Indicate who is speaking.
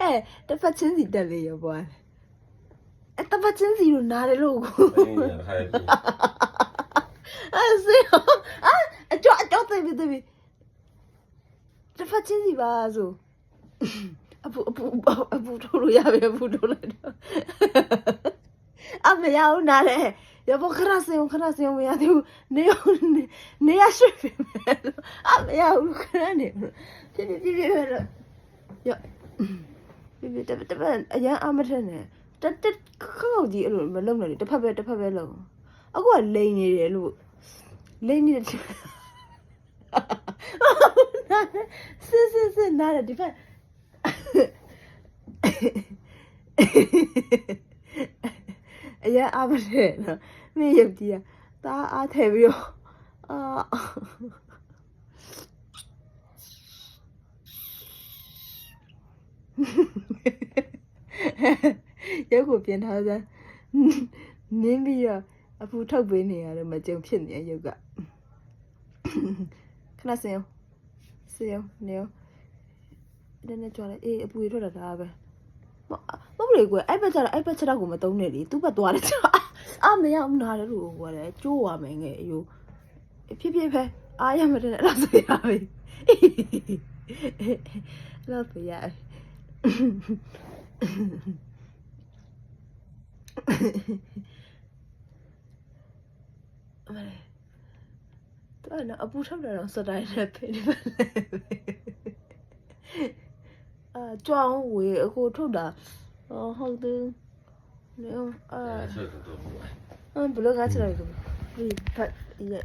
Speaker 1: အဲတပတ်ချင်းစီတက်လေရောပွားအဲတပတ်ချင်းစီကိုနားတယ်လို့ကိုအဲဆေးအာအကျော်အကျော်သိပြီသိပြီတပတ်ချင်းစီပါဆိုအပူအပူအပူထိုးလို့ရပြီအပူထိုးလိုက်တော့အမရအောင်နားတယ် လေရဖို့ခရစင်ခရစင်မရသေးဘူးနေနေရရွှေ့ပြီမယ်အမရဘူးခရနေပြပြပြပြတော့ရပြပြတပတပအရန်အမထက်နဲ့တက်တက်ခောက်ကြီးအဲ့လိုမလုံနဲ့တစ်ဖက်ပဲတစ်ဖက်ပဲလုံအခုကလိန်နေတယ်လို့လိန်နေတယ်စစ်စစ်စစ်နားတယ်ဒီဖက်အရန်အမထက်နော် မင်းရုပ်ကြီးကตาအားထည့်ပြီးတော့အာရုပ်ကိုပြင်ထားစမ်းနင်းပြီးတော့အဖူထုတ်ပေးနေရတယ်မကြုံဖြစ်နေရရုပ်ကခဏစင်အောင်စင်အောင်နေအောင်ဒါနဲ့ကြွားလိုက်အေးအပူရထွက်တာဒါပဲမမဟုတ်လေကွယ်အဲ့ဘက်ကျတော့အဲ့ဘက်ချက်တော့ကိုမသုံးနဲ့လေသူ့ဘက်သွားတယ်ကျ အာမရအောင်နားတယ်လို့ကွာလေကျိုးရမယ်ငယ်အယိုဖြစ်ဖြစ်ပဲအားရမတဲ့အဲ့ဒါဆိုရပြီအဲ့ဒါဆိုရပြီအမလေးတော်နော်အပူထုတ်တယ်တော့စတိုင်းနဲ့ဖိနေပါလေအာကြောင်းဝေအခုထုတ်တာဟောဟုတ်တယ်
Speaker 2: 六二，嗯，不
Speaker 1: 六 belum, belum.